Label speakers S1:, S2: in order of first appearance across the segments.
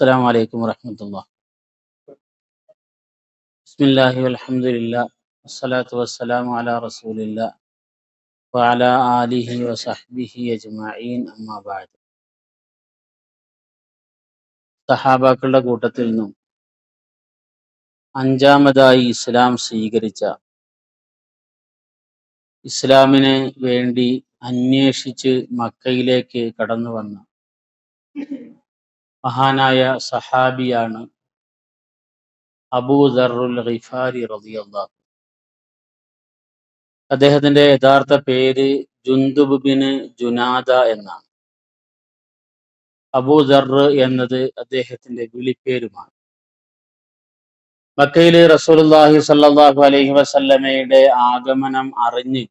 S1: السلام عليكم ورحمة الله بسم الله والحمد لله والصلاة والسلام على رسول الله وعلى آله وصحبه أجمعين أما بعد സഹാബാക്കളുടെ കൂട്ടത്തിൽ നിന്നും അഞ്ചാമതായി ഇസ്ലാം സ്വീകരിച്ച ഇസ്ലാമിന് വേണ്ടി അന്വേഷിച്ച് മക്കയിലേക്ക് കടന്നു വന്ന മഹാനായ സഹാബിയാണ് അബൂദറുൽ ഖിഫാരി റളിയല്ലാഹു അദ്ദേഹത്തിന്റെ യഥാർത്ഥ പേര് ജുന്ദുബ് ജുനാദ എന്നാണ്. അബൂദർ എന്നത് അദ്ദേഹത്തിന്റെ വിളിപ്പേരുമാണ്. മക്കയിൽ റസൂലുള്ളാഹി സ്വല്ലല്ലാഹു അലൈഹി വസല്ലമയുടെ ആഗമനം അറിഞ്ഞ്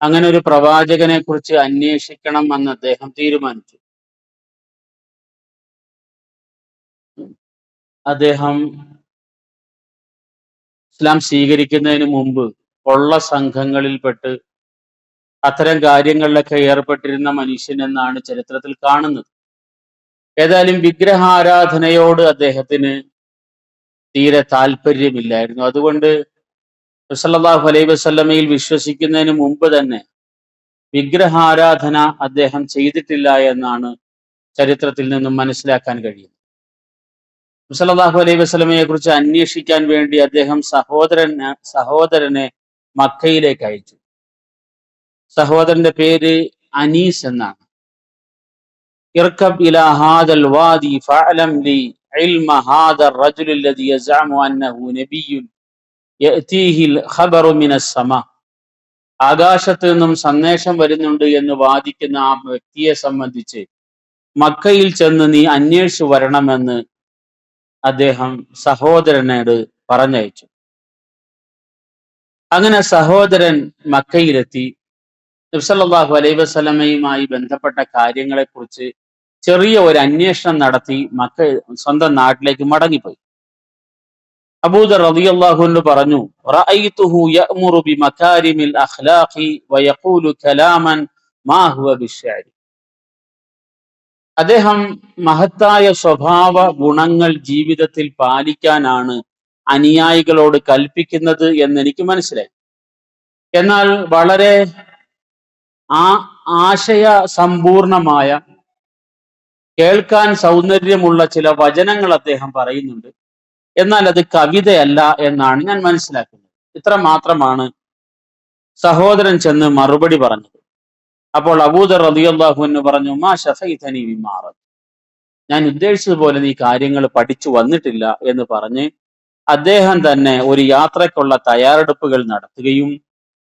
S1: അങ്ങനെ ഒരു പ്രവാചകനെ കുറിച്ച് അന്വേഷിക്കണം എന്ന് അദ്ദേഹം തീരുമാനിച്ചു. അദ്ദേഹം ഇസ്ലാം സ്വീകരിക്കുന്നതിന് മുമ്പ് കൊള്ള സംഘങ്ങളിൽപ്പെട്ട് അത്തരം കാര്യങ്ങളിലൊക്കെ ഏർപ്പെട്ടിരുന്ന മനുഷ്യൻ എന്നാണ് ചരിത്രത്തിൽ കാണുന്നത്. ഏതായാലും വിഗ്രഹാരാധനയോട് അദ്ദേഹത്തിന് തീരെ താല്പര്യമില്ലായിരുന്നു. അതുകൊണ്ട് സല്ലാഹു അലൈഹി വസ്ലമയിൽ വിശ്വസിക്കുന്നതിന് മുമ്പ് തന്നെ വിഗ്രഹാരാധന അദ്ദേഹം ചെയ്തിട്ടില്ല എന്നാണ് ചരിത്രത്തിൽ നിന്നും മനസ്സിലാക്കാൻ കഴിയുന്നത്. സല്ലല്ലാഹു അലൈഹി വസല്ലമയെ കുറിച്ച് അന്വേഷിക്കാൻ വേണ്ടി അദ്ദേഹം സഹോദരൻ സഹോദരനെ മക്കയിലേക്ക് അയച്ചു സഹോദരന്റെ പേര് അനീസ് എന്നാണ് ഇർക്കബ് ഇല ഹാദൽ വാദി ഫഅലം ലി ഇൽമ ഹാദ الرجل الذي يزعم انه نبي يأتيه الخبر من السماء ആകാശത്ത് നിന്നും സന്ദേശം വരുന്നുണ്ട് എന്ന് വാദിക്കുന്ന ആ വ്യക്തിയെ സംബന്ധിച്ച് മക്കയിൽ ചെന്ന് നീ അന്വേഷിച്ചു വരണമെന്ന് അദ്ദേഹം സഹോദരനോട് പറഞ്ഞയച്ചു. അങ്ങനെ സഹോദരൻ മക്കയിലെത്തി. നബ്സല്ലാഹു അലൈ വസ്ലമയുമായി ബന്ധപ്പെട്ട കാര്യങ്ങളെക്കുറിച്ച് ചെറിയ ഒരു അന്വേഷണം നടത്തി മക്ക സ്വന്തം നാട്ടിലേക്ക് മടങ്ങിപ്പോയി. അബൂദർ റളിയല്ലാഹു പറഞ്ഞു റഅയ്തുഹു യഅ്മുറു ബിമകാരിമിൽ അഖ്ലാഖി വയഖൂലു കലാമൻ മാ ഹുവ ബിശ്ശഅരി അദ്ദേഹം മഹത്തായ സ്വഭാവ ഗുണങ്ങൾ ജീവിതത്തിൽ പാലിക്കാനാണ് അനുയായികളോട് കൽപ്പിക്കുന്നത് എന്ന് എനിക്ക് മനസ്സിലായി. എന്നാൽ വളരെ ആ ആശയ സമ്പൂർണമായ കേൾക്കാൻ സൗന്ദര്യമുള്ള ചില വചനങ്ങൾ അദ്ദേഹം പറയുന്നുണ്ട്. എന്നാൽ അത് കവിതയല്ല എന്നാണ് ഞാൻ മനസ്സിലാക്കുന്നത്. ഇത്ര മാത്രമാണ് സഹോദരൻ ചെന്ന് മറുപടി പറഞ്ഞത്. അപ്പോൾ അബൂദർ റളിയല്ലാഹു എന്ന് പറഞ്ഞു മാ ഷഫൈതനി വിമാറത് ഞാൻ ഉദ്ദേശിച്ചതുപോലെ നീ കാര്യങ്ങൾ പഠിച്ചു വന്നിട്ടില്ല എന്ന് പറഞ്ഞ് അദ്ദേഹം തന്നെ ഒരു യാത്രയ്ക്കുള്ള തയ്യാറെടുപ്പുകൾ നടത്തുകയും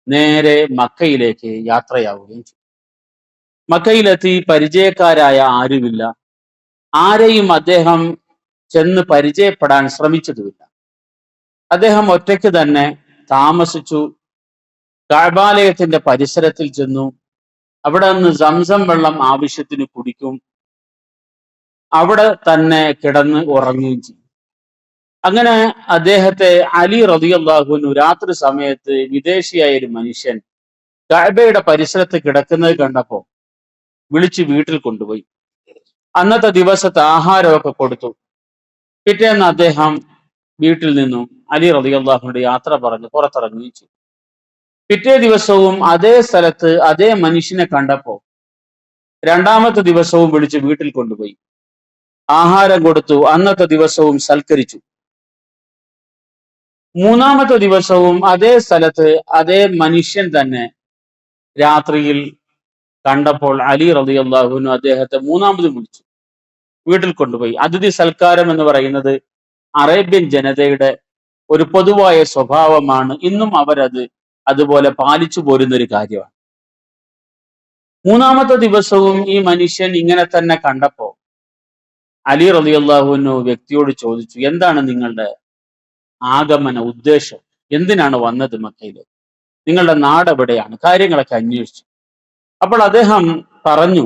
S1: നേരെ മക്കയിലേക്ക് യാത്രയാവുകയും ചെയ്തു. മക്കയിലെത്തി പരിചയക്കാരായ ആരുമില്ല. ആരെയും അദ്ദേഹം ചെന്ന് പരിചയപ്പെടാൻ ശ്രമിച്ചതുമില്ല. അദ്ദേഹം ഒറ്റയ്ക്ക് തന്നെ താമസിച്ചു. കാബാലയത്തിന്റെ പരിസരത്തിൽ ചെന്നു. അവിടെ നിന്ന് സംസം വെള്ളം ആവശ്യത്തിന് കുടിക്കും. അവിടെ തന്നെ കിടന്ന് ഉറങ്ങുകയും ചെയ്യും. അങ്ങനെ അദ്ദേഹത്തെ അലി റതിയല്ലാഹുവിനു രാത്രി സമയത്ത് വിദേശിയായ ഒരു മനുഷ്യൻ കഅബയുടെ പരിസരത്ത് കിടക്കുന്നത് കണ്ടപ്പോ വിളിച്ച് വീട്ടിൽ കൊണ്ടുപോയി. അന്നത്തെ ദിവസത്തെ ആഹാരമൊക്കെ കൊടുത്തു. പിറ്റേന്ന് അദ്ദേഹം വീട്ടിൽ നിന്നും അലി റതിയല്ലാഹുവിന്റെ യാത്ര പറഞ്ഞ് പുറത്തിറങ്ങുകയും ചെയ്തു. പിറ്റേ ദിവസവും അതേ സ്ഥലത്ത് അതേ മനുഷ്യനെ കണ്ടപ്പോ രണ്ടാമത്തെ ദിവസവും വിളിച്ച് വീട്ടിൽ കൊണ്ടുപോയി. ആഹാരം കൊടുത്തു അന്നത്തെ ദിവസവും സൽക്കരിച്ചു. മൂന്നാമത്തെ ദിവസവും അതേ സ്ഥലത്ത് അതേ മനുഷ്യൻ തന്നെ രാത്രിയിൽ കണ്ടപ്പോൾ അലി റളിയല്ലാഹുവിനു അദ്ദേഹത്തെ മൂന്നാമതും വിളിച്ചു. വീട്ടിൽ കൊണ്ടുപോയി. അതിഥി സൽക്കാരം എന്ന് പറയുന്നത് അറേബ്യൻ ജനതയുടെ ഒരു പൊതുവായ സ്വഭാവമാണ്. ഇന്നും അവരത് അതുപോലെ പാലിച്ചു പോരുന്ന ഒരു കാര്യമാണ്. മൂന്നാമത്തെ ദിവസവും ഈ മനുഷ്യൻ ഇങ്ങനെ തന്നെ കണ്ടപ്പോ അലി റളിയല്ലാഹുവിനു വ്യക്തിയോട് ചോദിച്ചു എന്താണ് നിങ്ങളുടെ ആഗമന ഉദ്ദേശം? എന്തിനാണ് വന്നത് മക്കയിൽ നിങ്ങളുടെ നാട് എവിടെയാണ്? കാര്യങ്ങളൊക്കെ അന്വേഷിച്ചു. അപ്പോൾ അദ്ദേഹം പറഞ്ഞു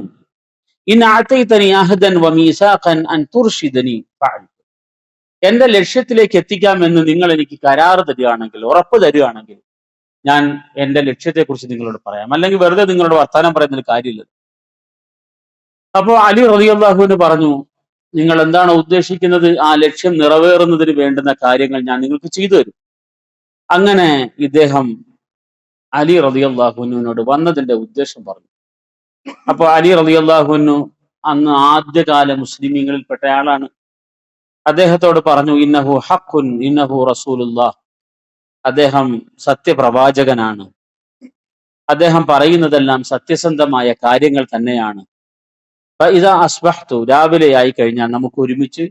S1: എന്റെ ലക്ഷ്യത്തിലേക്ക് എത്തിക്കാമെന്ന് നിങ്ങൾ എനിക്ക് കരാർ തരികയാണെങ്കിൽ ഉറപ്പ് തരികയാണെങ്കിൽ ഞാൻ എന്റെ ലക്ഷ്യത്തെക്കുറിച്ച് നിങ്ങളോട് പറയാം. അല്ലെങ്കിൽ വെറുതെ നിങ്ങളോട് വർത്താനം പറയുന്നതിൽ കാര്യമില്ല. അപ്പോൾ അലി റളിയല്ലാഹുവിന് പറഞ്ഞു നിങ്ങൾ എന്താണ് ഉദ്ദേശിക്കുന്നത്? ആ ലക്ഷ്യം നിറവേറുന്നതിന് വേണ്ടുന്ന കാര്യങ്ങൾ ഞാൻ നിങ്ങൾക്ക് ചെയ്തു തരും. അങ്ങനെ ഇദ്ദേഹം അലി റളിയല്ലാഹുവിനോട് വന്നതിന്റെ ഉദ്ദേശം പറഞ്ഞു. അപ്പോൾ അലി റളിയല്ലാഹുവിനു അന്ന് ആദ്യകാല മുസ്ലിമീങ്ങളിൽപ്പെട്ട ആളാണ് അദ്ദേഹത്തോട് പറഞ്ഞു ഇന്നഹു ഹഖുൻ ഇന്നഹു റസൂലുല്ലാഹ് അദ്ദേഹം സത്യപ്രവാചകനാണ്. അദ്ദേഹം പറയുന്നതെല്ലാം സത്യസന്ധമായ കാര്യങ്ങൾ തന്നെയാണ്. ഇതാ അസ്ബഹ്തു രാവിലെ ആയി കഴിഞ്ഞാൽ നമുക്ക് ഒരുമിച്ച്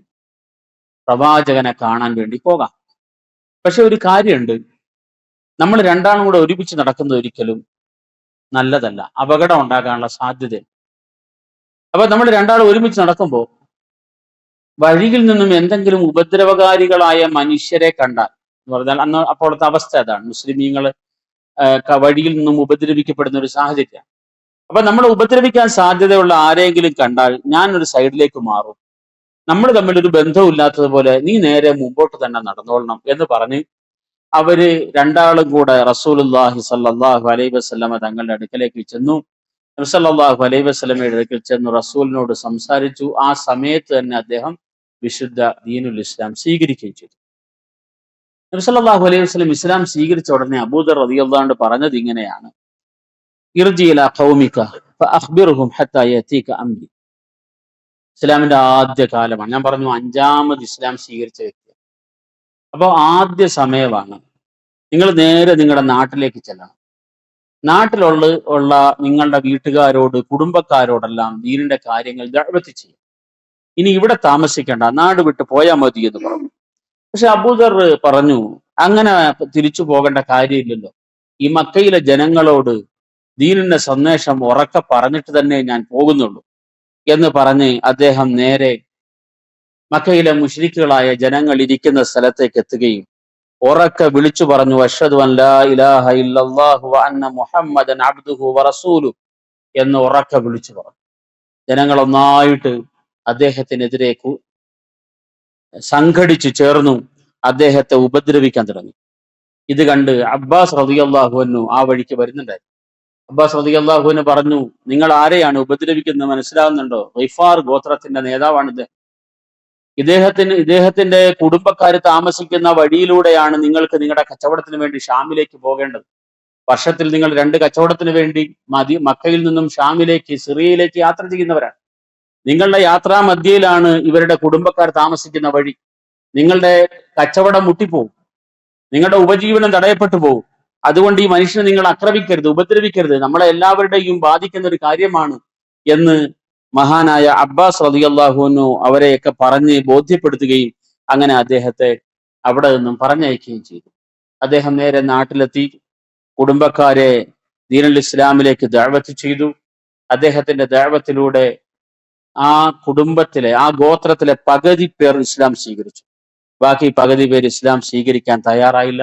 S1: പ്രവാചകനെ കാണാൻ വേണ്ടി പോകാം. പക്ഷെ ഒരു കാര്യമുണ്ട്. നമ്മൾ രണ്ടാളും കൂടെ ഒരുമിച്ച് നടക്കുന്നത് ഒരിക്കലും നല്ലതല്ല. അപകടം ഉണ്ടാകാനുള്ള സാധ്യത അപ്പൊ നമ്മൾ രണ്ടാളും ഒരുമിച്ച് നടക്കുമ്പോൾ വഴിയിൽ നിന്നും എന്തെങ്കിലും ഉപദ്രവകാരികളായ മനുഷ്യരെ കണ്ടാൽ എന്ന് പറഞ്ഞാൽ അന്ന് അപ്പോഴത്തെ അവസ്ഥ അതാണ്. മുസ്ലിമീങ്ങൾ വഴിയിൽ നിന്നും ഉപദ്രവിക്കപ്പെടുന്ന ഒരു സാഹചര്യം. അപ്പൊ നമ്മൾ ഉപദ്രവിക്കാൻ സാധ്യതയുള്ള ആരെങ്കിലും കണ്ടാൽ ഞാൻ ഒരു സൈഡിലേക്ക് മാറും. നമ്മൾ തമ്മിൽ ഒരു ബന്ധമില്ലാത്തതുപോലെ നീ നേരെ മുമ്പോട്ട് തന്നെ നടന്നോളണം എന്ന് പറഞ്ഞ് അവർ രണ്ടാളും കൂടെ റസൂലുല്ലാഹി സല്ലാഹു അലൈഹി വസ്ലമ തങ്ങളുടെ അടുക്കലേക്ക് ചെന്നു. നബ്സല്ലാഹു അലൈഹി വസ്ലമയുടെ അടുക്കൽ ചെന്നു റസൂലിനോട് സംസാരിച്ചു. ആ സമയത്ത് തന്നെ അദ്ദേഹം വിശുദ്ധ ദീനുൽ ഇസ്ലാം സ്വീകരിക്കുകയും ചെയ്തു. നബ്സല്ലാഹു അലൈഹി വസ്ലം ഇസ്ലാം സ്വീകരിച്ച ഉടനെ അബൂദർ റളിയല്ലാഹു പറഞ്ഞത് ഇങ്ങനെയാണ്. ഇസ്ലാമിന്റെ ആദ്യ കാലമാണ്. ഞാൻ പറഞ്ഞു അഞ്ചാമത് ഇസ്ലാം സ്വീകരിച്ച വ്യക്തി അപ്പോൾ ആദ്യ സമയമാണ്. നിങ്ങൾ നേരെ നിങ്ങളുടെ നാട്ടിലേക്ക് ചെല്ലണം. നാട്ടിലുള്ള ഉള്ള നിങ്ങളുടെ വീട്ടുകാരോട് കുടുംബക്കാരോടെല്ലാം ദീനിന്റെ കാര്യങ്ങൾ ദഅവത്ത് ചെയ്യും ഇനി ഇവിടെ താമസിക്കേണ്ട. നാട് വിട്ട് പോയാൽ മതി എന്ന് പറഞ്ഞു. പക്ഷെ അബൂദർ പറഞ്ഞു അങ്ങനെ തിരിച്ചു പോകേണ്ട കാര്യമില്ലല്ലോ. ഈ മക്കയിലെ ജനങ്ങളോട് ദീനിന്റെ സന്ദേശം ഉറക്കെ പറഞ്ഞിട്ട് തന്നെ ഞാൻ പോകുന്നുള്ളൂ എന്ന് പറഞ്ഞ് അദ്ദേഹം നേരെ മക്കയിലെ മുഷ്രിക്കുകളായ ജനങ്ങൾ ഇരിക്കുന്ന സ്ഥലത്തേക്ക് എത്തുകയും ഉറക്കെ വിളിച്ചു പറഞ്ഞു അഷദ് എന്ന് ഉറക്കെ വിളിച്ചു പറഞ്ഞു. ജനങ്ങൾ ഒന്നായിട്ട് അദ്ദേഹത്തിനെതിരെ സംഘടിച്ചു ചേർന്നു അദ്ദേഹത്തെ ഉപദ്രവിക്കാൻ തുടങ്ങി. ഇത് കണ്ട് അബ്ബാസ് റതിയല്ലാഹുവിനു ആ വഴിക്ക് വരുന്നുണ്ടായിരുന്നു. അബ്ബാസ് റതിയല്ലാഹുവിന് പറഞ്ഞു നിങ്ങൾ ആരെയാണ് ഉപദ്രവിക്കുന്നത് മനസ്സിലാവുന്നുണ്ടോ? റിഫാർ ഗോത്രത്തിന്റെ നേതാവാണ് ഇദ്ദേഹം. ഇദ്ദേഹത്തിന് ഇദ്ദേഹത്തിന്റെ കുടുംബക്കാർ താമസിക്കുന്ന വഴിയിലൂടെയാണ് നിങ്ങൾക്ക് നിങ്ങളുടെ കച്ചവടത്തിന് വേണ്ടി ഷാമിലേക്ക് പോകേണ്ടത്. വർഷത്തിൽ നിങ്ങൾ രണ്ട് കച്ചവടത്തിന് വേണ്ടി മതി മക്കയിൽ നിന്നും ഷാമിലേക്ക് സിറിയയിലേക്ക് യാത്ര ചെയ്യുന്നവരാണ്. നിങ്ങളുടെ യാത്രാ മധ്യയിലാണ് ഇവരുടെ കുടുംബക്കാർ താമസിക്കുന്ന വഴി. നിങ്ങളുടെ കച്ചവടം മുട്ടിപ്പോവും. നിങ്ങളുടെ ഉപജീവനം തടയപ്പെട്ടു പോകും അതുകൊണ്ട് ഈ മനുഷ്യനെ നിങ്ങൾ ആക്രമിക്കരുത് ഉപദ്രവിക്കരുത്. നമ്മളെ എല്ലാവരുടെയും ബാധിക്കുന്ന ഒരു കാര്യമാണ് എന്ന് മഹാനായ അബ്ബാസ് റതിയല്ലാഹുനു അവരെയൊക്കെ പറഞ്ഞ് ബോധ്യപ്പെടുത്തുകയും അങ്ങനെ അദ്ദേഹത്തെ അവിടെ നിന്നും പറഞ്ഞയക്കുകയും ചെയ്തു. അദ്ദേഹം നേരെ നാട്ടിലെത്തി കുടുംബക്കാരെ ദീനുൽ ഇസ്ലാമിലേക്ക് ദഅവത്ത് ചെയ്തു. അദ്ദേഹത്തിന്റെ ദഅവത്തിലൂടെ ആ കുടുംബത്തിലെ ആ ഗോത്രത്തിലെ പകുതി പേർ ഇസ്ലാം സ്വീകരിച്ചു. ബാക്കി പകുതി പേര് ഇസ്ലാം സ്വീകരിക്കാൻ തയ്യാറായില്ല.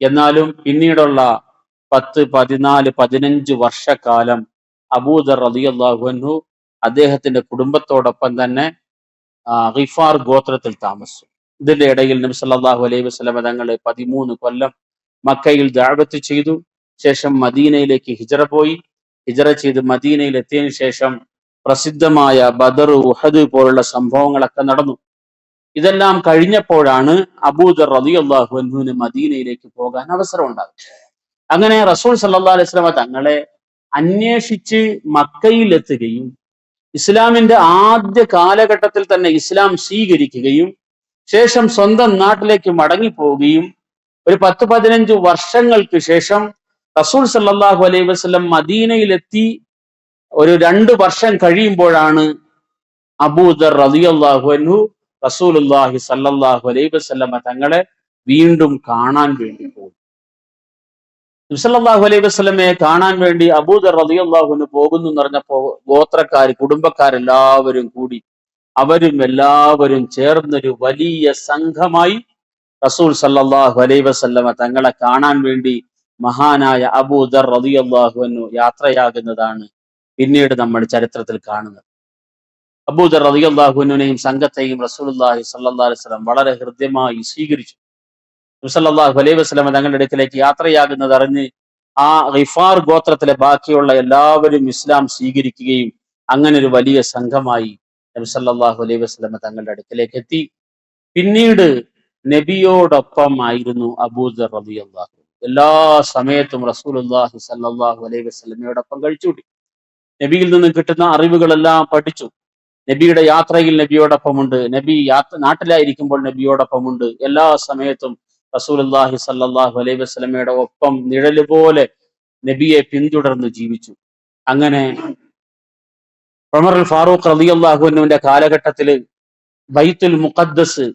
S1: എന്നാലും പിന്നീടുള്ള പത്ത് പതിനാല് പതിനഞ്ച് വർഷക്കാലം അബൂദർ അൻഹു അദ്ദേഹത്തിന്റെ കുടുംബത്തോടൊപ്പം തന്നെ റിഫാർ ഗോത്രത്തിൽ താമസിച്ചു. ഇതിന്റെ ഇടയിൽ നബി സല്ലല്ലാഹു അലൈഹി വസ്ലമ തങ്ങളെ പതിമൂന്ന് കൊല്ലം മക്കയിൽ ദഅവത്ത് ചെയ്തു. ശേഷം മദീനയിലേക്ക് ഹിജറ പോയി. ഹിജറ ചെയ്ത് മദീനയിൽ എത്തിയതിനു ശേഷം പ്രസിദ്ധമായ ബദർ ഉഹദ് പോലുള്ള സംഭവങ്ങളൊക്കെ നടന്നു. ഇതെല്ലാം കഴിഞ്ഞപ്പോഴാണ് അബൂദർ റളിയല്ലാഹു അൻഹുവിന് മദീനയിലേക്ക് പോകാൻ അവസരം ഉണ്ടാകും അങ്ങനെ റസൂൽ സല്ലാ അലൈഹി സ്വലാമ തങ്ങളെ അന്വേഷിച്ച് മക്കയിലെത്തുകയും ഇസ്ലാമിന്റെ ആദ്യ കാലഘട്ടത്തിൽ തന്നെ ഇസ്ലാം സ്വീകരിക്കുകയും ശേഷം സ്വന്തം നാട്ടിലേക്ക് മടങ്ങിപ്പോവുകയും ഒരു പത്ത് പതിനഞ്ച് വർഷങ്ങൾക്ക് ശേഷം റസൂൽ സല്ലാഹു അലൈഹി വസ്ലം മദീനയിലെത്തി ഒരു രണ്ട് വർഷം കഴിയുമ്പോഴാണ് അബൂദർ റളിയല്ലാഹു അൻഹു റസൂലുള്ളാഹി സല്ലല്ലാഹു അലൈഹി വസല്ലമ തങ്ങളെ വീണ്ടും കാണാൻ വേണ്ടി പോകും നബ്സല്ലാഹു അലൈഹി വസ്ലമയെ കാണാൻ വേണ്ടി അബൂദർ റളിയല്ലാഹുവിന് പോകുന്നു എന്ന് പറഞ്ഞപ്പോ ഗോത്രക്കാർ കുടുംബക്കാരെല്ലാവരും കൂടി അവരും എല്ലാവരും ചേർന്നൊരു വലിയ സംഘമായി റസൂൽ സല്ലാഹു അലൈഹി വസല്ലമ തങ്ങളെ കാണാൻ വേണ്ടി മഹാനായ അബൂദർ റളിയല്ലാഹുവിനു യാത്രയാകുന്നതാണ് പിന്നീട് നമ്മൾ ചരിത്രത്തിൽ കാണുന്നത്. അബൂദർ റളിയല്ലാഹുവിനെയും സംഘത്തെയും സല്ലല്ലാഹു അലൈഹി വസല്ലം വളരെ ഹൃദ്യമായി സ്വീകരിച്ചു. സല്ലല്ലാഹു അലൈഹി വസ്ലം തങ്ങളുടെ അടുത്തിലേക്ക് യാത്രയാകുന്നത് അറിഞ്ഞ് ആ റിഫാർ ഗോത്രത്തിലെ ബാക്കിയുള്ള എല്ലാവരും ഇസ്ലാം സ്വീകരിക്കുകയും അങ്ങനെ ഒരു വലിയ സംഘമായി നബി സല്ലല്ലാഹു അലൈഹി വസല്ലമ തങ്ങളുടെ അടുക്കിലേക്ക് എത്തി. പിന്നീട് നബിയോടൊപ്പം ആയിരുന്നു അബൂദർ റബിയാഹു എല്ലാ സമയത്തും റസൂലുള്ളാഹി സല്ലാഹു അലൈഹി വസ്ലമയോടൊപ്പം കഴിച്ചുകൂട്ടി. നബിയിൽ നിന്ന് കിട്ടുന്ന അറിവുകളെല്ലാം പഠിച്ചു. നബിയുടെ യാത്രയിൽ നബിയോടൊപ്പമുണ്ട്. നബി യാത്ര നാട്ടിലായിരിക്കുമ്പോൾ നബിയോടൊപ്പമുണ്ട്. എല്ലാ സമയത്തും റസൂലുള്ളാഹി സല്ലാഹു അലൈഹി വസ്ലമയുടെ ഒപ്പം നിഴൽ പോലെ നബിയെ പിന്തുടർന്ന് ജീവിച്ചു. അങ്ങനെ ഉമർ ഫാറൂഖ് അള്ളാഹുവിന്റെ കാലഘട്ടത്തിൽ ബൈത്തുൽ മുഖദ്ദസ്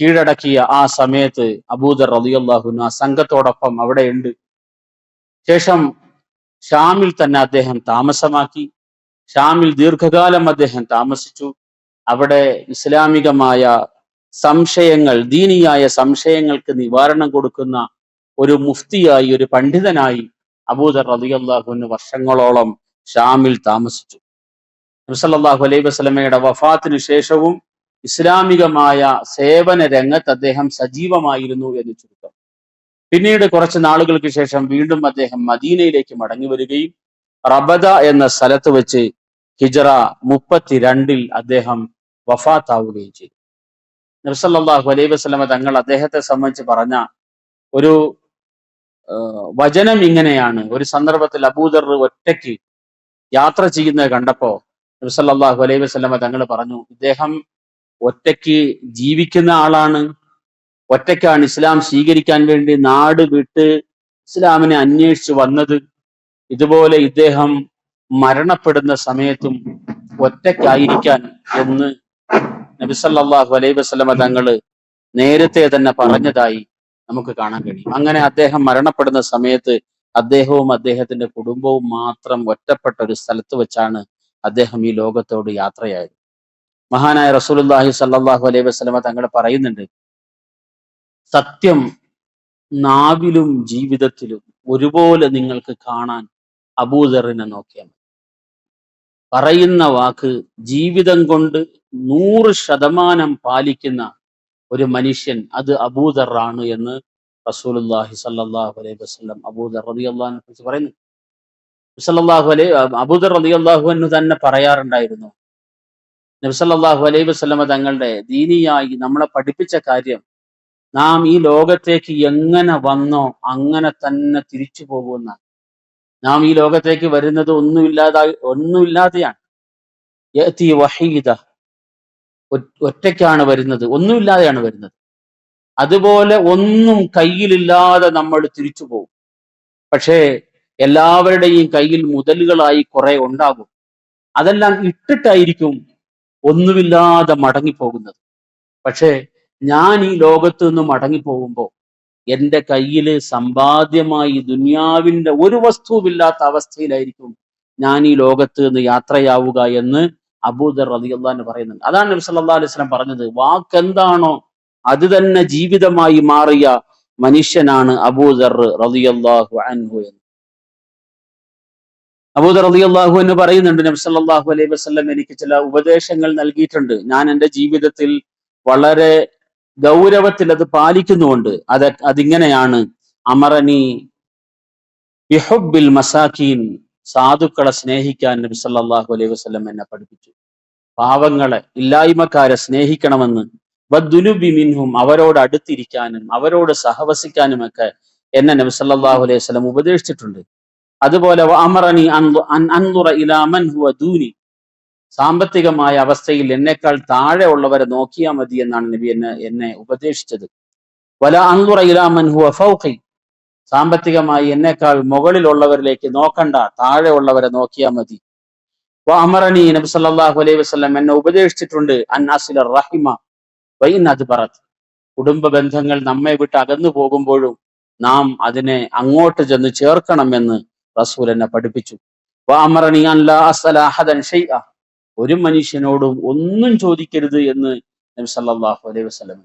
S1: കീഴടക്കിയ ആ സമയത്ത് അബൂദർ റളിയല്ലാഹുവിന് ആ സംഘത്തോടൊപ്പം അവിടെയുണ്ട്. ശേഷം ഷാമിൽ തന്നെ അദ്ദേഹം താമസമാക്കി. ഷാമിൽ ദീർഘകാലം അദ്ദേഹം താമസിച്ചു. അവിടെ ഇസ്ലാമികമായ സംശയങ്ങൾ ദീനിയായ സംശയങ്ങൾക്ക് നിവാരണം കൊടുക്കുന്ന ഒരു മുഫ്തിയായി ഒരു പണ്ഡിതനായി അബൂദർ റളിയല്ലാഹുവിന് വർഷങ്ങളോളം ഷാമിൽ താമസിച്ചു. നബ്സല്ലാഹു അലൈഹി വസ്ലമയുടെ വഫാത്തിനു ശേഷവും ഇസ്ലാമികമായ സേവന രംഗത്ത് അദ്ദേഹം സജീവമായിരുന്നു എന്ന് ചുരുക്കം. പിന്നീട് കുറച്ച് നാളുകൾക്ക് ശേഷം വീണ്ടും അദ്ദേഹം മദീനയിലേക്ക് മടങ്ങി വരികയും റബദ എന്ന സ്ഥലത്ത് വെച്ച് ഹിജറ മുപ്പത്തിരണ്ടിൽ അദ്ദേഹം വഫാത്താവുകയും ചെയ്തു. നബ്സല്ലാഹു അലൈഹി വസ്ലമ തങ്ങൾ അദ്ദേഹത്തെ സംബന്ധിച്ച് പറഞ്ഞ ഒരു വചനം ഇങ്ങനെയാണ്. ഒരു സന്ദർഭത്തിൽ അബൂദർ ഒറ്റയ്ക്ക് യാത്ര ചെയ്യുന്നത് കണ്ടപ്പോ നബ്സല്ലാഹു അലൈഹി വസ്ലമ തങ്ങൾ പറഞ്ഞു ഇദ്ദേഹം ഒറ്റയ്ക്ക് ജീവിക്കുന്ന ആളാണ്. ഒറ്റയ്ക്കാണ് ഇസ്ലാം സ്വീകരിക്കാൻ വേണ്ടി നാട് വിട്ട് ഇസ്ലാമിനെ അന്വേഷിച്ചു വന്നത്. ഇതുപോലെ ഇദ്ദേഹം മരണപ്പെടുന്ന സമയത്തും ഒറ്റയ്ക്കായിരിക്കാൻ എന്ന് നബിസല്ലാഹു അലൈഹി വസ്ലമ തങ്ങൾ നേരത്തെ തന്നെ പറഞ്ഞതായി നമുക്ക് കാണാൻ കഴിയും. അങ്ങനെ അദ്ദേഹം മരണപ്പെടുന്ന സമയത്ത് അദ്ദേഹവും അദ്ദേഹത്തിന്റെ കുടുംബവും മാത്രം ഒറ്റപ്പെട്ട ഒരു സ്ഥലത്ത് വെച്ചാണ് അദ്ദേഹം ഈ ലോകത്തോട് യാത്രയായത്. മഹാനായ റസൂലുല്ലാഹി സല്ലാഹു അലൈഹി വസ്ലമ തങ്ങൾ പറയുന്നുണ്ട് സത്യം നാവിലും ജീവിതത്തിലും ഒരുപോലെ നിങ്ങൾക്ക് കാണാൻ അബൂദറിനെ നോക്കിയാൽ പറയുന്ന വാക്ക് ജീവിതം കൊണ്ട് നൂറ് ശതമാനം പാലിക്കുന്ന ഒരു മനുഷ്യൻ അത് അബൂദറാണ് എന്ന് റസൂലുല്ലാഹി സല്ലാഹു അലൈഹി വസ്ലം അബൂദർ റളിയല്ലാഹുവിനെ കുറിച്ച് പറയുന്നു. സല്ലാഹു അലൈ അബൂദർ റളിയല്ലാഹു എന്ന് തന്നെ പറയാറുണ്ടായിരുന്നു. നബി സല്ലല്ലാഹു അലൈഹി വസ്ലമ തങ്ങളുടെ ദീനിയായി നമ്മളെ പഠിപ്പിച്ച കാര്യം നാം ഈ ലോകത്തേക്ക് എങ്ങനെ വന്നോ അങ്ങനെ തന്നെ തിരിച്ചു പോകുന്ന. നാം ഈ ലോകത്തേക്ക് വരുന്നത് ഒന്നുമില്ലാതായി ഒന്നുമില്ലാതെയാണ്. യഅതി വഹീദ. ഒറ്റയ്ക്കാണ് വരുന്നത് ഒന്നുമില്ലാതെയാണ് വരുന്നത്. അതുപോലെ ഒന്നും കയ്യിലില്ലാതെ നമ്മൾ തിരിച്ചു പോകും. പക്ഷേ എല്ലാവരുടെയും കയ്യിൽ മുതലുകളായി കുറെ ഉണ്ടാകും. അതെല്ലാം ഇട്ടിട്ടായിരിക്കും ഒന്നുമില്ലാതെ മടങ്ങിപ്പോകുന്നത്. പക്ഷേ ഞാൻ ഈ ലോകത്ത് നിന്ന് മടങ്ങിപ്പോകുമ്പോൾ എന്റെ കയ്യിൽ സമ്പാദ്യമായി ദുനിയാവിന്റെ ഒരു വസ്തുവില്ലാത്ത അവസ്ഥയിലായിരിക്കും ഞാൻ ഈ ലോകത്ത് നിന്ന് യാത്രയാവുക എന്ന് അബൂദർ റതിയുള്ള പറയുന്നുണ്ട്. അതാണ് നബി സല്ലാ അലൈഹി സ്വലം പറഞ്ഞത്. വാക്കെന്താണോ അത് തന്നെ ജീവിതമായി മാറിയ മനുഷ്യനാണ് അബൂദർ റളിയല്ലാഹു അൻഹു എന്ന്. അബൂദർ റളിയല്ലാഹു എന്ന് പറയുന്നുണ്ട് നബി സല്ലല്ലാഹു അലൈഹി വസ്ലം എനിക്ക് ചില ഉപദേശങ്ങൾ നൽകിയിട്ടുണ്ട്. ഞാൻ എന്റെ ജീവിതത്തിൽ വളരെ ഗൗരവത്തിൽ അത് പാലിക്കുന്നുണ്ട് അത് അതിങ്ങനെയാണ്. അമറനി ബിഹുബിൽ മസാഖീൻ സാധുക്കളെ സ്നേഹിക്കാൻ നബി സല്ലാഹു അലൈഹി വസ്ലം എന്നെ പഠിപ്പിച്ചു. പാവങ്ങളെ ഇല്ലായ്മക്കാരെ സ്നേഹിക്കണമെന്ന്. വദ്ദുനുബി മിൻഹും അവരോട് അടുത്തിരിക്കാനും അവരോട് സഹവസിക്കാനും ഒക്കെ എന്നെ നബി സല്ലാഹു അലൈഹി വസ്ലം ഉപദേശിച്ചിട്ടുണ്ട്. അതുപോലെ അമറനി അൻ ഇലാ മൻ ഹുവ ദൂനി. സാമ്പത്തികമായ അവസ്ഥയിൽ എന്നെക്കാൾ താഴെ ഉള്ളവരെ നോക്കിയാൽ മതി എന്നാണ് നബി എന്നെ എന്നെ ഉപദേശിച്ചത്. വല അൻദുറ ഇലാ മൻ ഹുവ ഫൗഖി. സാമ്പത്തികമായി എന്നെക്കാൾ മുകളിലുള്ളവരിലേക്ക് നോക്കണ്ട താഴെ ഉള്ളവരെ നോക്കിയാൽ മതി. അമറണി നബി സല്ലാഹു അലൈഹി വസല്ലം എന്നെ ഉപദേശിച്ചിട്ടുണ്ട് അൻ അസില റഹിമ. അത് പറത്ത് കുടുംബ ബന്ധങ്ങൾ നമ്മെ വിട്ട് അകന്നു പോകുമ്പോഴും നാം അതിനെ അങ്ങോട്ട് ചെന്ന് ചേർക്കണമെന്ന് റസൂൽ എന്നെ പഠിപ്പിച്ചു. വ അമറനി അൻ ലാ ഷൈഅ. ഒരു മനുഷ്യനോടും ഒന്നും ചോദിക്കരുത് എന്ന് നബി സല്ലാഹു അലൈഹി വസല്ലം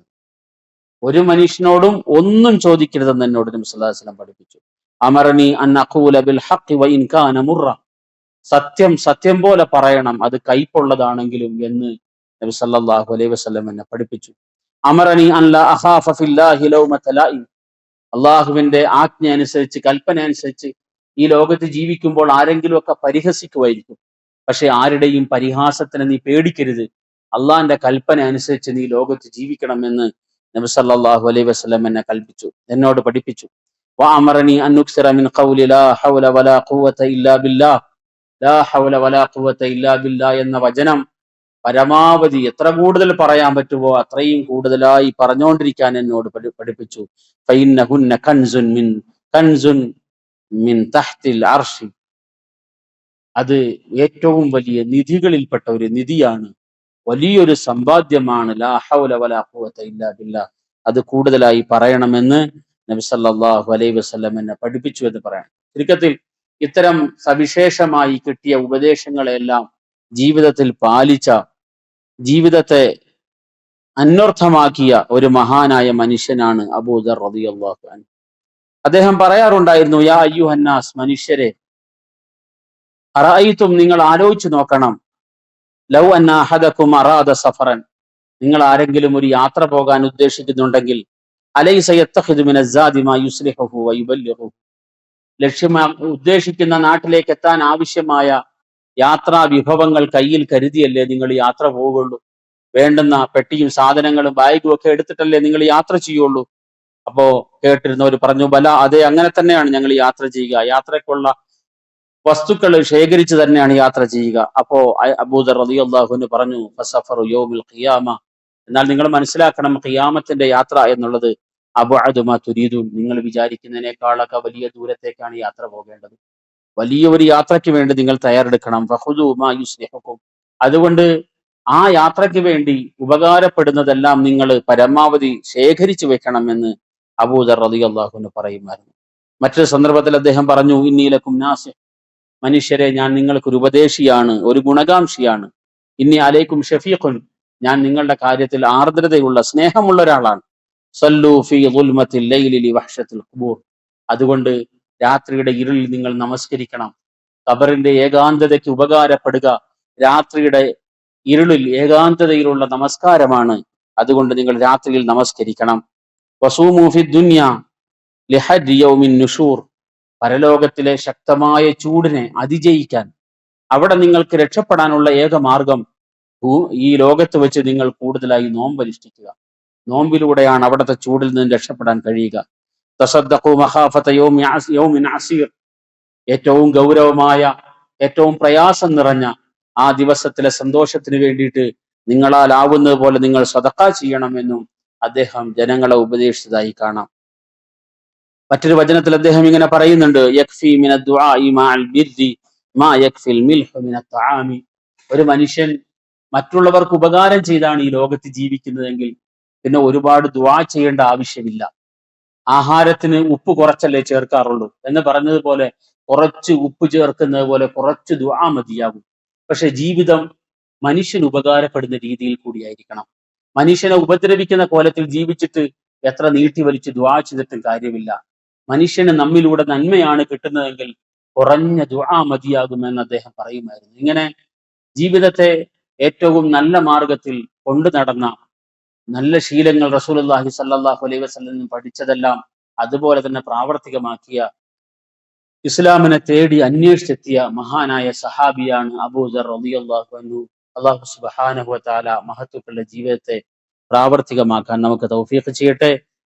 S1: ഒരു മനുഷ്യനോടും ഒന്നും ചോദിക്കരുതെന്ന് എന്നോട് നബി സല്ലല്ലാഹു വസ്ലം പഠിപ്പിച്ചു. അമറണി അൻ അഖൂല ബിൽ ഹഖ് വ ഇൻ കാന മുറ. സത്യം സത്യം പോലെ പറയണം അത് കൈപ്പുള്ളതാണെങ്കിലും എന്ന് നബി സല്ലാഹു അലൈഹി വസ്ലം എന്നെ പഠിപ്പിച്ചു. അമറണി അള്ളാഹുവിന്റെ ആജ്ഞ അനുസരിച്ച് കൽപ്പന അനുസരിച്ച് ഈ ലോകത്ത് ജീവിക്കുമ്പോൾ ആരെങ്കിലും ഒക്കെ പരിഹസിക്കുമായിരിക്കും. പക്ഷെ ആരുടെയും പരിഹാസത്തിന് നീ പേടിക്കരുത്. അള്ളാന്റെ കൽപ്പന അനുസരിച്ച് നീ ലോകത്ത് ജീവിക്കണമെന്ന് നബി സല്ലല്ലാഹു അലൈഹി വസല്ലം എന്നെ കൽപ്പിച്ചു എന്നോട് പഠിപ്പിച്ചു. എന്ന വചനം പരമാവധി എത്ര കൂടുതൽ പറയാൻ പറ്റുമോ അത്രയും കൂടുതലായി പറഞ്ഞുകൊണ്ടിരിക്കാൻ എന്നോട് പഠിപ്പിച്ചു. ഫൈന്നഹുന്ന കൻസുൻ മിൻ കൻസുൻ മിൻ തഹ്തിൽ അർഷി അത് ഏറ്റവും വലിയ നിധികളിൽപ്പെട്ട ഒരു നിധിയാണ്. വലിയൊരു സമ്പാദ്യമാണ്. അത് കൂടുതലായി പറയണമെന്ന് നബി സല്ലല്ലാഹു അലൈഹി വസല്ലം എന്നെ പഠിപ്പിച്ചു എന്ന് പറയാം. ചുരുക്കത്തിൽ ഇത്തരം സവിശേഷമായി കിട്ടിയ ഉപദേശങ്ങളെല്ലാം ജീവിതത്തിൽ പാലിച്ച ജീവിതത്തെ അന്വർത്ഥമാക്കിയ ഒരു മഹാനായ മനുഷ്യനാണ് അബൂദർ റളിയല്ലാഹു അൻഹു. അദ്ദേഹം പറയാറുണ്ടായിരുന്നു യാ അയ്യുഹന്നാസ് മനുഷ്യരെ അറായിത്തും നിങ്ങൾ ആലോചിച്ചു നോക്കണം. ലൗ അന്നാഹദക്കും അറാദ സഫറൻ. നിങ്ങൾ ആരെങ്കിലും ഒരു യാത്ര പോകാൻ ഉദ്ദേശിക്കുന്നുണ്ടെങ്കിൽ ലക്ഷ്യമാ ഉദ്ദേശിക്കുന്ന നാട്ടിലേക്ക് എത്താൻ ആവശ്യമായ യാത്രാ വിഭവങ്ങൾ കയ്യിൽ കരുതിയല്ലേ നിങ്ങൾ യാത്ര പോവുകയുള്ളൂ. വേണ്ടുന്ന പെട്ടിയും സാധനങ്ങളും ബാഗും ഒക്കെ എടുത്തിട്ടല്ലേ നിങ്ങൾ യാത്ര ചെയ്യുള്ളൂ അപ്പോ കേട്ടിരുന്നവർ പറഞ്ഞു ബല അതെ അങ്ങനെ തന്നെയാണ് ഞങ്ങൾ യാത്ര ചെയ്യുക. യാത്രയ്ക്കുള്ള വസ്തുക്കൾ ശേഖരിച്ച് തന്നെയാണ് യാത്ര ചെയ്യുക. അപ്പോ അബൂദർ റളിയല്ലാഹുവിന് പറഞ്ഞു ഫസഫറു ഖിയാമ. എന്നാൽ നിങ്ങൾ മനസ്സിലാക്കണം ഖിയാമത്തിന്റെ യാത്ര എന്നുള്ളത് അബുഅദുമാ തുരീതു നിങ്ങൾ വിചാരിക്കുന്നതിനേക്കാളൊക്കെ വലിയ ദൂരത്തേക്കാണ് യാത്ര പോകേണ്ടത്. വലിയ ഒരു യാത്രയ്ക്ക് വേണ്ടി നിങ്ങൾ തയ്യാറെടുക്കണം. ഫഖുദു മാ യുസ്ലിഹുക്കും. അതുകൊണ്ട് ആ യാത്രയ്ക്ക് വേണ്ടി ഉപകാരപ്പെടുന്നതെല്ലാം നിങ്ങൾ പരമാവധി ശേഖരിച്ചു വെക്കണമെന്ന് അബൂദർ റളിയല്ലാഹുവിന് പറയുമായിരുന്നു. മറ്റൊരു സന്ദർഭത്തിൽ അദ്ദേഹം പറഞ്ഞു ഇന്നീലക്കും നാസി മനുഷ്യരെ ഞാൻ നിങ്ങൾക്ക് ഒരു ഉപദേശിയാണ് ഒരു ഗുണകാംക്ഷിയാണ്. ഇനി അലൈക്കും ഷഫീഖുൻ. ഞാൻ നിങ്ങളുടെ കാര്യത്തിൽ ആർദ്രതയുള്ള സ്നേഹമുള്ള ഒരാളാണ്. അതുകൊണ്ട് രാത്രിയുടെ ഇരുളിൽ നിങ്ങൾ നമസ്കരിക്കണം. ഖബറിന്റെ ഏകാന്തതയ്ക്ക് ഉപകാരപ്പെടുക. രാത്രിയുടെ ഇരുളിൽ ഏകാന്തതയിലുള്ള നമസ്കാരമാണ്. അതുകൊണ്ട് നിങ്ങൾ രാത്രിയിൽ നമസ്കരിക്കണം. വസൂമു ദുന്യ യൗമിൻ നുഷൂർ. പരലോകത്തിലെ ശക്തമായ ചൂടിനെ അതിജയിക്കാൻ അവിടെ നിങ്ങൾക്ക് രക്ഷപ്പെടാനുള്ള ഏക മാർഗം ഈ ലോകത്ത് വെച്ച് നിങ്ങൾ കൂടുതലായി നോമ്പ് നോമ്പനുഷ്ഠിക്കുക നോമ്പിലൂടെയാണ് അവിടുത്തെ ചൂടിൽ നിന്ന് രക്ഷപ്പെടാൻ കഴിയുക. തസദ്ദഖു യൗമിൻ അസീർ. ഏറ്റവും ഗൗരവമായ ഏറ്റവും പ്രയാസം നിറഞ്ഞ ആ ദിവസത്തിലെ സന്തോഷത്തിന് വേണ്ടിയിട്ട് നിങ്ങളാൽ ആവുന്നത് പോലെ നിങ്ങൾ സദക്ക ചെയ്യണമെന്നും അദ്ദേഹം ജനങ്ങളെ ഉപദേശിച്ചതായി കാണാം. മറ്റൊരു വചനത്തിൽ അദ്ദേഹം ഇങ്ങനെ പറയുന്നുണ്ട് മാ യക്ഫിൽ ഒരു മനുഷ്യൻ മറ്റുള്ളവർക്ക് ഉപകാരം ചെയ്താണ് ഈ ലോകത്ത് ജീവിക്കുന്നതെങ്കിൽ പിന്നെ ഒരുപാട് ദുആ ചെയ്യേണ്ട ആവശ്യമില്ല. ആഹാരത്തിന് ഉപ്പ് കുറച്ചല്ലേ ചേർക്കാറുള്ളൂ. എന്ന് പറഞ്ഞതുപോലെ കുറച്ച് ഉപ്പ് ചേർക്കുന്നത് പോലെ കുറച്ച് ദുആ മതിയാകും. പക്ഷെ ജീവിതം മനുഷ്യൻ ഉപകാരപ്പെടുന്ന രീതിയിൽ കൂടിയായിരിക്കണം. മനുഷ്യനെ ഉപദ്രവിക്കുന്ന കോലത്തിൽ ജീവിച്ചിട്ട് എത്ര നീട്ടി വലിച്ച് ദുആ ചെയ്തിട്ടും കാര്യമില്ല. മനുഷ്യന് നമ്മിലൂടെ നന്മയാണ് കിട്ടുന്നതെങ്കിൽ കുറഞ്ഞ ദുആ മതിയാകുമെന്ന് അദ്ദേഹം പറയുമായിരുന്നു. ഇങ്ങനെ ജീവിതത്തെ ഏറ്റവും നല്ല മാർഗത്തിൽ കൊണ്ടു നടന്ന നല്ല ശീലങ്ങൾ റസൂലുള്ളാഹി സല്ലല്ലാഹു അലൈഹി വസല്ലം പഠിച്ചതെല്ലാം അതുപോലെ തന്നെ പ്രാവർത്തികമാക്കിയ ഇസ്ലാമിനെ തേടി അന്വേഷിച്ചെത്തിയ മഹാനായ സഹാബിയാണ് അബൂദർ റളിയല്ലാഹു അൻഹു. അള്ളാഹു വ തആല മഹത്തുക്കളുടെ ജീവിതത്തെ പ്രാവർത്തികമാക്കാൻ നമുക്ക് തൗഫീഖ് ചെയ്യട്ടെ.